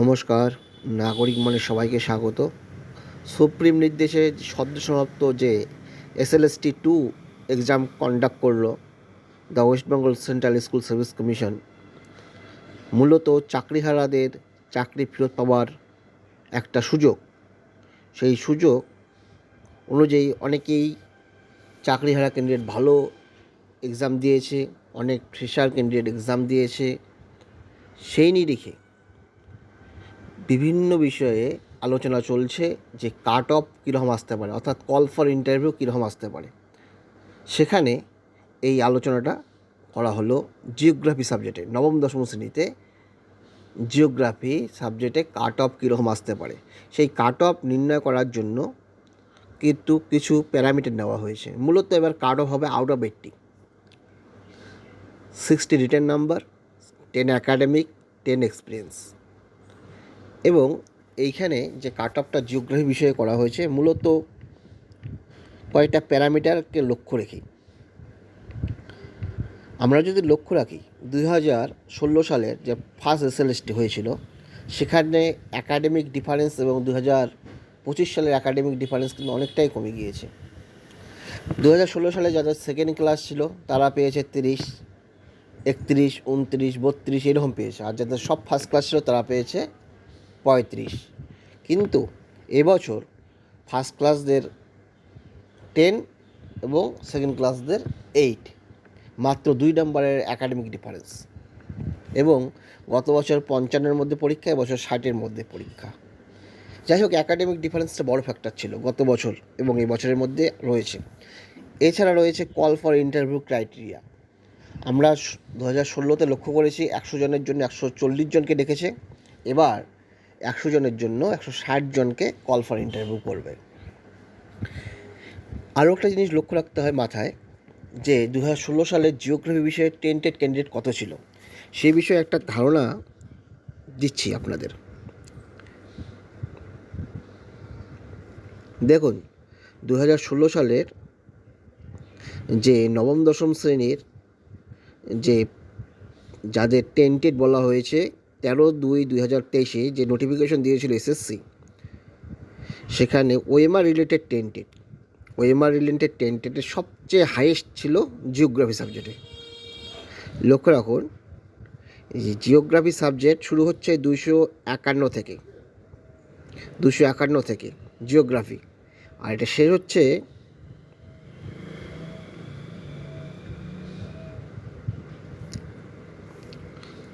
নমস্কার, নাগরিক মানে সবাইকে স্বাগত। সুপ্রিম নির্দেশে সদ্য সমাপ্ত যে এসএলএসটি টু এক্সাম কন্ডাক্ট করল the West Bengal Central School Service Commission মূলত চাকরিহারাদের চাকরি ফেরত পাওয়ার একটা সুযোগ। সেই সুযোগ অনুযায়ী অনেকেই চাকরিহারা ক্যান্ডিডেট ভালো এক্সাম দিয়েছে, অনেক ফ্রেশার ক্যান্ডিডেট এক্সাম দিয়েছে। সেই নিরিখে বিভিন্ন বিষয়ে আলোচনা চলছে যে কাট অফ কীরকম আসতে পারে, অর্থাৎ কল ফর ইন্টারভিউ কীরকম আসতে পারে। সেখানে এই আলোচনাটা করা হলো জিওগ্রাফি সাবজেক্টে নবম, দশম শ্রেণীতে জিওগ্রাফি সাবজেক্টে কাট অফ কীরকম আসতে পারে। সেই কাট অফ নির্ণয় করার জন্য কিন্তু কিছু প্যারামিটার নেওয়া হয়েছে। মূলত এবার কাট অফ হবে out of eighty sixty written number ten academic ten experience এবং এইখানে যে কাট অফটা জিওগ্রাফি বিষয়ে করা হয়েছে, মূলত কয়েকটা প্যারামিটারকে লক্ষ্য রেখে। আমরা যদি লক্ষ্য রাখি, দুই হাজার ষোলো সালের যে ফার্স্ট এসএলএসটি হয়েছিল, সেখানে একাডেমিক ডিফারেন্স এবং দু হাজার পঁচিশ সালের একাডেমিক ডিফারেন্স কিন্তু অনেকটাই কমে গিয়েছে। দু হাজার ষোলো সালে যাদের সেকেন্ড ক্লাস ছিল, তারা পেয়েছে তিরিশ, একত্রিশ, উনত্রিশ, বত্রিশ, এরকম পেয়েছে। আর যাদের সব ফার্স্ট ক্লাস ছিল, তারা পেয়েছে পঁয়ত্রিশ। কিন্তু এবছর ফার্স্ট ক্লাসদের টেন এবং সেকেন্ড ক্লাসদের এইট মাত্র দুই নম্বরের একাডেমিক ডিফারেন্স এবং গত বছর পঞ্চান্নের মধ্যে পরীক্ষা, এবছর ষাটের মধ্যে পরীক্ষা। যাই হোক একাডেমিক ডিফারেন্সটা বড় ফ্যাক্টর ছিল গত বছর এবং এই বছরের মধ্যে রয়েছে। এছাড়া রয়েছে কল ফর ইন্টারভিউ ক্রাইটেরিয়া আমরা দু হাজার ষোলোতে লক্ষ্য করেছি, একশো জনের জন্য একশো চল্লিশ জনকে ডেকেছে। এবার একশো জনের জন্য একশো ষাট জনকে কল ফর ইন্টারভিউ করবে। আরও একটা জিনিস লক্ষ্য রাখতে হয় মাথায়, যে দু ষোলো সালে জিওগ্রাফি বিষয়ে টেন্টেড ক্যান্ডিডেট কত ছিল? সে বিষয়ে একটা ধারণা দিচ্ছি আপনাদের। দেখুন দু ষোলো সালের যে নবম দশম শ্রেণির যে যাদের টেন্টেড বলা হয়েছে তেরো দুই দুই হাজার তেইশে যে নোটিফিকেশন দিয়েছিল এসএসসি সেখানে OMR related tainted OMR related টেন্টেডের সবচেয়ে হাইয়েস্ট ছিল জিওগ্রাফি সাবজেক্টে লক্ষ্য রাখুন জিওগ্রাফি সাবজেক্ট শুরু হচ্ছে দুশো একান্ন থেকে দুশো একান্ন থেকে জিওগ্রাফি আর এটা শেষ হচ্ছে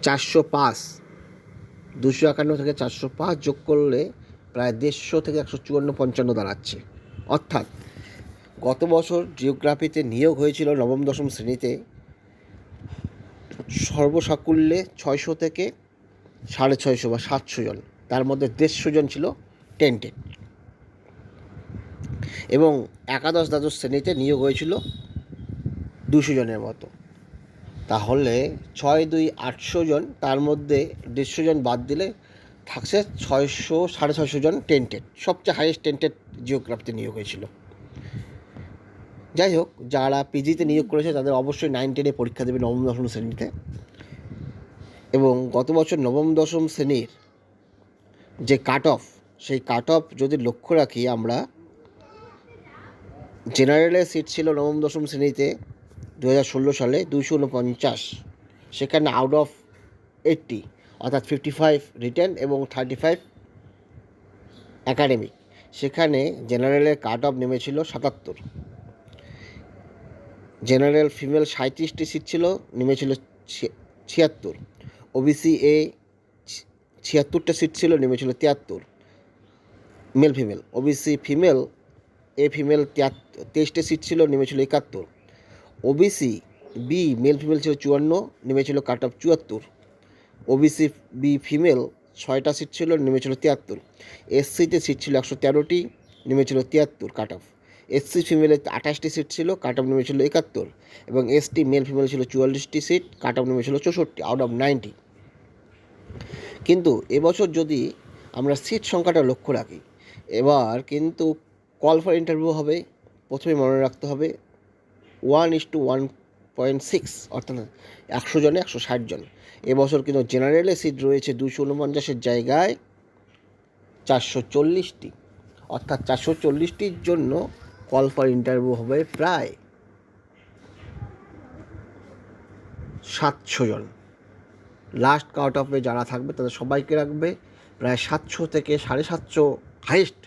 চারশো পাঁচ দুশো একান্ন থেকে চারশো পাঁচ যোগ করলে প্রায় দেড়শো থেকে একশো চুয়ান্ন পঞ্চান্ন দাঁড়াচ্ছে। অর্থাৎ গত বছর জিওগ্রাফিতে নিয়োগ হয়েছিল নবম, দশম শ্রেণীতে সর্বসাকুল্যে ছয়শো থেকে সাড়ে ছয়শো বা সাতশো জন। তার মধ্যে দেড়শো জন ছিল টেন্টেড। এবং একাদশ, দ্বাদশ শ্রেণীতে নিয়োগ হয়েছিল দুশো জনের মতো। তাহলে ছয় দুই আটশো জন, তার মধ্যে দেড়শো জন বাদ দিলে থাকছে ছয়শো, সাড়ে ছয়শো জন টেন্টেড সবচেয়ে হাইয়েস্ট টেন্টেড জিওগ্রাফিতে নিয়োগ হয়েছিল। যাই হোক, যারা পিজিতে নিয়োগ করেছে, তাদের অবশ্যই নাইন টেনে পরীক্ষা দেবে নবম, দশম শ্রেণীতে। এবং গত বছর নবম, দশম শ্রেণির যে কাট অফ সেই কাট অফ যদি লক্ষ্য রাখি আমরা জেনারেলের সিট ছিল নবম, দশম শ্রেণীতে। দু হাজার ষোলো সালে দুশো উনপঞ্চাশ, সেখানে আউট অফ এইটটি অর্থাৎ ফিফটি ফাইভ রিটার্ন এবং থার্টি ফাইভ অ্যাকাডেমিক সেখানে জেনারেলের কাট অফ নেমেছিল সাতাত্তর। জেনারেল ফিমেল সাঁত্রিশটি সিট ছিল, নেমেছিল ছিয়াত্তর। ওবিসি এ ছিয়াত্তরটা সিট ছিল, নেমেছিল তিয়াত্তর। Male female OBC female A female তেইশটা সিট ছিল, নেমেছিল একাত্তর। ওবিসি বি মেল ফিমেল ছিল চুয়ান্ন নেমেছিল কাট অফ চুয়াত্তর। ওবিসি বি ফিমেল ছয়টা সিট ছিল নেমেছিল তিয়াত্তর। এসসিতে সিট ছিল একশো তেরোটি নেমেছিল তিয়াত্তর কাট অফ। এসসি ফিমেলের আঠাশটি সিট ছিল, কাট অফ নেমেছিল একাত্তর। এবং এসটি মেল ফিমেল ছিল চুয়াল্লিশটি সিট কাট অফ নেমেছিল চৌষট্টি আউট অফ নাইনটি কিন্তু এবছর যদি আমরা সিট সংখ্যাটা লক্ষ্য রাখি, এবার কিন্তু কল ফর ইন্টারভিউ হবে, প্রথমে মনে রাখতে হবে one is to one point six অর্থাৎ একশো জনে, একশো ষাট জন। এবছর কিন্তু জেনারেলে সিট রয়েছে দুশো উনপঞ্চাশের জায়গায় চারশো চল্লিশটি। অর্থাৎ চারশো চল্লিশটির জন্য কল ফর ইন্টারভিউ হবে প্রায় সাতশো জন। লাস্ট কাউট অফে যারা থাকবে তাদের সবাইকে রাখবে। প্রায় সাতশো থেকে সাড়ে সাতশো হাইস্ট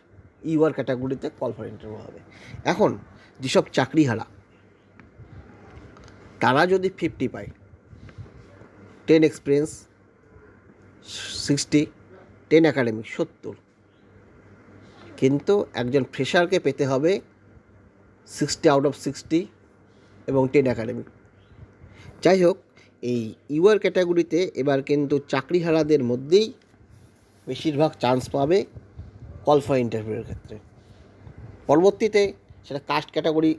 ইউআর ক্যাটাগরিতে কল ফর ইন্টারভিউ হবে। এখন যেসব চাকরিহারা তারা যদি ফিফটি পায় ten experience sixty ten academic সত্তর। কিন্তু একজন ফ্রেশারকে পেতে হবে সিক্সটি আউট অফ সিক্সটি এবং টেন একাডেমিক যাই হোক, এই ইউআর ক্যাটাগরিতে এবার কিন্তু চাকরিহারাদের মধ্যেই বেশিরভাগ চান্স পাবে কল ফর ইন্টারভিউয়ের ক্ষেত্রে। পরবর্তীতে সেটা কাস্ট ক্যাটাগরি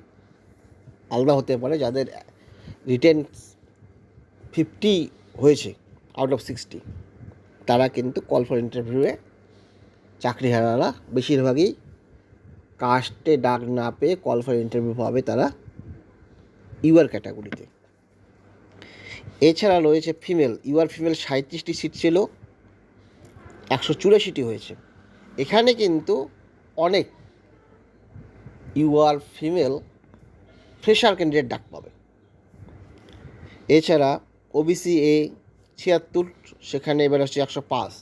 আলাদা হতে পারে, যাদের রিটেন ফিফটি হয়েছে আউট অফ সিক্সটি তারা কিন্তু কল ফর ইন্টারভিউয়ে চাকরিহারারা বেশিরভাগই কাস্টে ডাক না পেয়ে কল ফর ইন্টারভিউ পাবে তারা ইউআর ক্যাটাগরিতে। এছাড়া রয়েছে ফিমেল ইউআর ফিমেল সাঁত্রিশটি সিট ছিল, একশো চুরাশিটি হয়েছে। এখানে কিন্তু অনেক ইউআর ফিমেল ফ্রেশার ক্যান্ডিডেট ডাক পাবে। এছাড়া ওবিসি এ ছিয়াত্তর, সেখানে এবার আসছে একশো পাঁচ।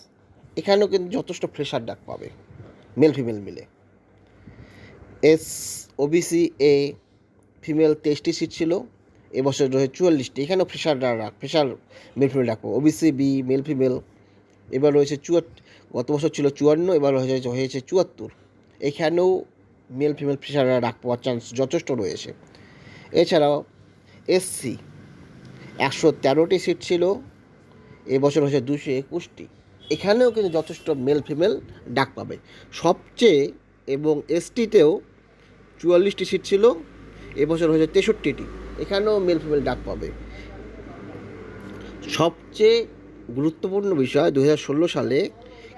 এখানেও কিন্তু যথেষ্ট ফ্রেশার ডাক পাবে মেল ফিমেল মিলে। এস ওবিসি এ ফিমেল তেইশটি সিট ছিল, এবছর রয়েছে চুয়াল্লিশটি। এখানেও ফ্রেশার ডাক ফ্রেশার মেল ফিমেল ডাকবো ওবিসি বি মেল ফিমেল এবার রয়েছে চুয়াট গত বছর ছিল চুয়ান্ন, এবার হয়েছে হয়েছে চুয়াত্তর। এখানেও মেল ফিমেল ফ্রেশাররা ডাক পাওয়ার চান্স যথেষ্ট রয়েছে। এছাড়াও এসসি একশো তেরোটি সিট ছিল, এবছর হয়েছে দুশো একুশটি। এখানেও কিন্তু যথেষ্ট মেল ফিমেল ডাক পাবে। সবচেয়ে এবং এসটিতেও চুয়াল্লিশটি সিট ছিল, এবছর হয়েছে তেষট্টিটি। এখানেও মেল ফিমেল ডাক পাবে। সবচেয়ে গুরুত্বপূর্ণ বিষয় দু হাজার ষোলো সালে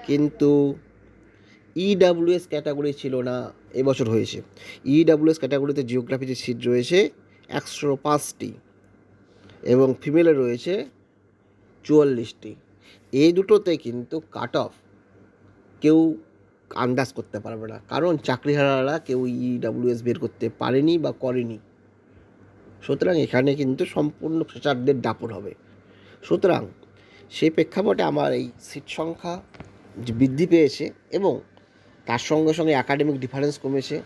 কিন্তু ইডাব্লিউএস ক্যাটাগরি ছিল না, এবছর হয়েছে। ইডাব্লিউএস ক্যাটাগরিতে জিওগ্রাফিতে সিট রয়েছে একশো পাঁচটি। এবং ফিমেলে রয়েছে চুয়াল্লিশটি। এই দুটোতে কিন্তু কাট অফ কেউ আন্দাজ করতে পারবে না। কারণ চাকরিহারারা কেউ ইডাব্লিউএস বের করতে পারেনি বা করেনি। সুতরাং এখানে কিন্তু সম্পূর্ণ ফ্রেশারদের দাপট হবে। সুতরাং সেই প্রেক্ষাপটে আমার এই সিট সংখ্যা বৃদ্ধি পেয়েছে এবং তার সঙ্গে সঙ্গে একাডেমিক ডিফারেন্স কমেছে।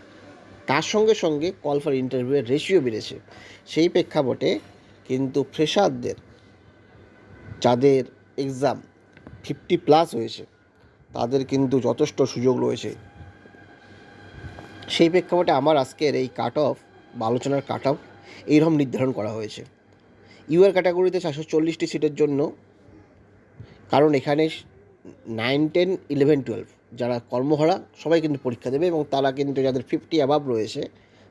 তার সঙ্গে সঙ্গে কল ফর ইন্টারভিউয়ের রেশিও বেড়েছে। সেই প্রেক্ষাপটে কিন্তু ফ্রেশারদের, যাদের এক্সাম ফিফটি প্লাস হয়েছে, তাদের কিন্তু যথেষ্ট সুযোগ রয়েছে। সেই প্রেক্ষাপটে আমার আজকের এই কাট অফ বা আলোচনার কাট অফ এইরকম নির্ধারণ করা হয়েছে। ইউআর ক্যাটাগরিতে চারশো চল্লিশটি সিটের জন্য, কারণ এখানে নাইন টেন ইলেভেন টুয়েলভ যারা কর্মহারা সবাই কিন্তু পরীক্ষা দেবে এবং তারা কিন্তু যাদের ফিফটি অ্যাবাভ রয়েছে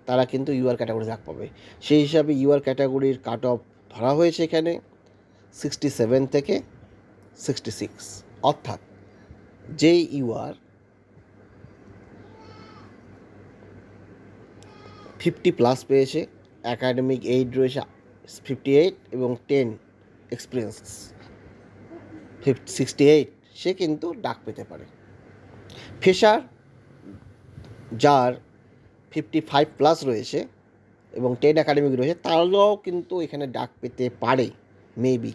তারা কিন্তু ইউআর ক্যাটাগরি ডাক পাবে। সেই হিসাবে ইউআর ক্যাটাগরির কাট অফ ধরা হয়েছে এখানে সিক্সটি সেভেন থেকে সিক্সটি সিক্স অর্থাৎ যে ইউআর ফিফটি প্লাস পেয়েছে অ্যাকাডেমিক এইট রয়েছে ফিফটি এইট এবং ten experience fifty sixty eight সে কিন্তু ডাক পেতে পারে। ফেসার, যার ফিফটি ফাইভ প্লাস রয়েছে এবং টেন একাডেমিক রয়েছে তারাও কিন্তু এখানে ডাক পেতে পারে মেবি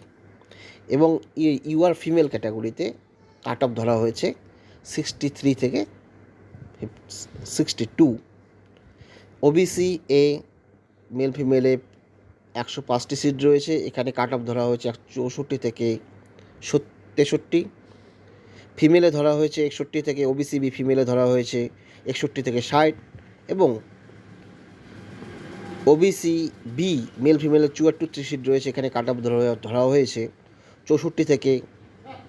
এবং ইউআর ফিমেল ক্যাটাগরিতে কাট অফ ধরা হয়েছে সিক্সটি থ্রি থেকে sixty two OBC A male ফিমেলে একশো পাঁচটি সিট রয়েছে, এখানে কাট অফ ধরা হয়েছে এক চৌষট্টি থেকে তেষট্টি. ফিমেলে ধরা হয়েছে একষট্টি থেকে ওবিসি বি ফিমেলে ধরা হয়েছে একষট্টি থেকে ষাট. এবং ওবিসি বি মেল ফিমেলের চুয়াত্তরটি সিট রয়েছে, এখানে কাট অফ ধরা ধরা হয়েছে। চৌষট্টি থেকে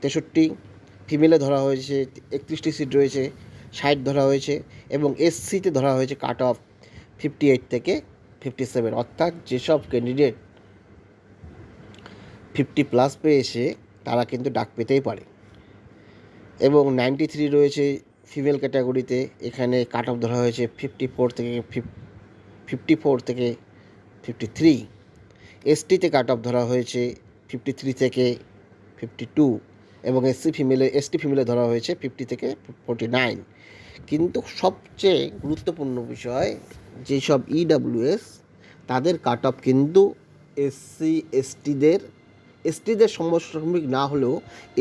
তেষট্টি ফিমেলে ধরা হয়েছে একত্রিশটি সিট রয়েছে, ষাট ধরা হয়েছে, এবং এসসিতে ধরা হয়েছে কাট অফ ফিফটি এইট থেকে ফিফটি সেভেন অর্থাৎ যেসব ক্যান্ডিডেট ফিফটি প্লাস পেয়েছে, তারা কিন্তু ডাক পেতেই পারে। এবং নাইনটি থ্রি রয়েছে ফিমেল ক্যাটাগরিতে এখানে কাট অফ ধরা হয়েছে ফিফটি ফোর থেকে ফিফটি ফোর থেকে ফিফটি থ্রি। এসটিতে কাট অফ ধরা হয়েছে ফিফটি থ্রি থেকে ফিফটি টু এবং এসসি ফিমেলে, এসটি ফিমেলে ধরা হয়েছে ফিফটি থেকে ফোর্টি নাইন। কিন্তু সবচেয়ে গুরুত্বপূর্ণ বিষয়, যেসব ইডাব্লিউএস তাদের কাট অফ কিন্তু এসসি, এসটিদের এসটিদের সমসাময়িক না হলেও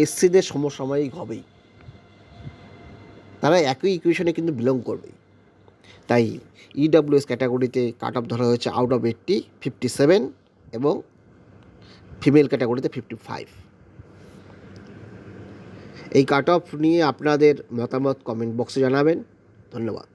এসসিদের সমসাময়িক হবেই। তারা একই ইকুয়েশনে কিন্তু বিলং করবে। তাই ইডাব্লিউএস ক্যাটাগরিতে কাট অফ ধরা হয়েছে out of eighty fifty seven এবং ফিমেল ক্যাটাগরিতে ফিফটি ফাইভ এই কাট অফ নিয়ে আপনাদের মতামত কমেন্ট বক্সে জানাবেন। ধন্যবাদ।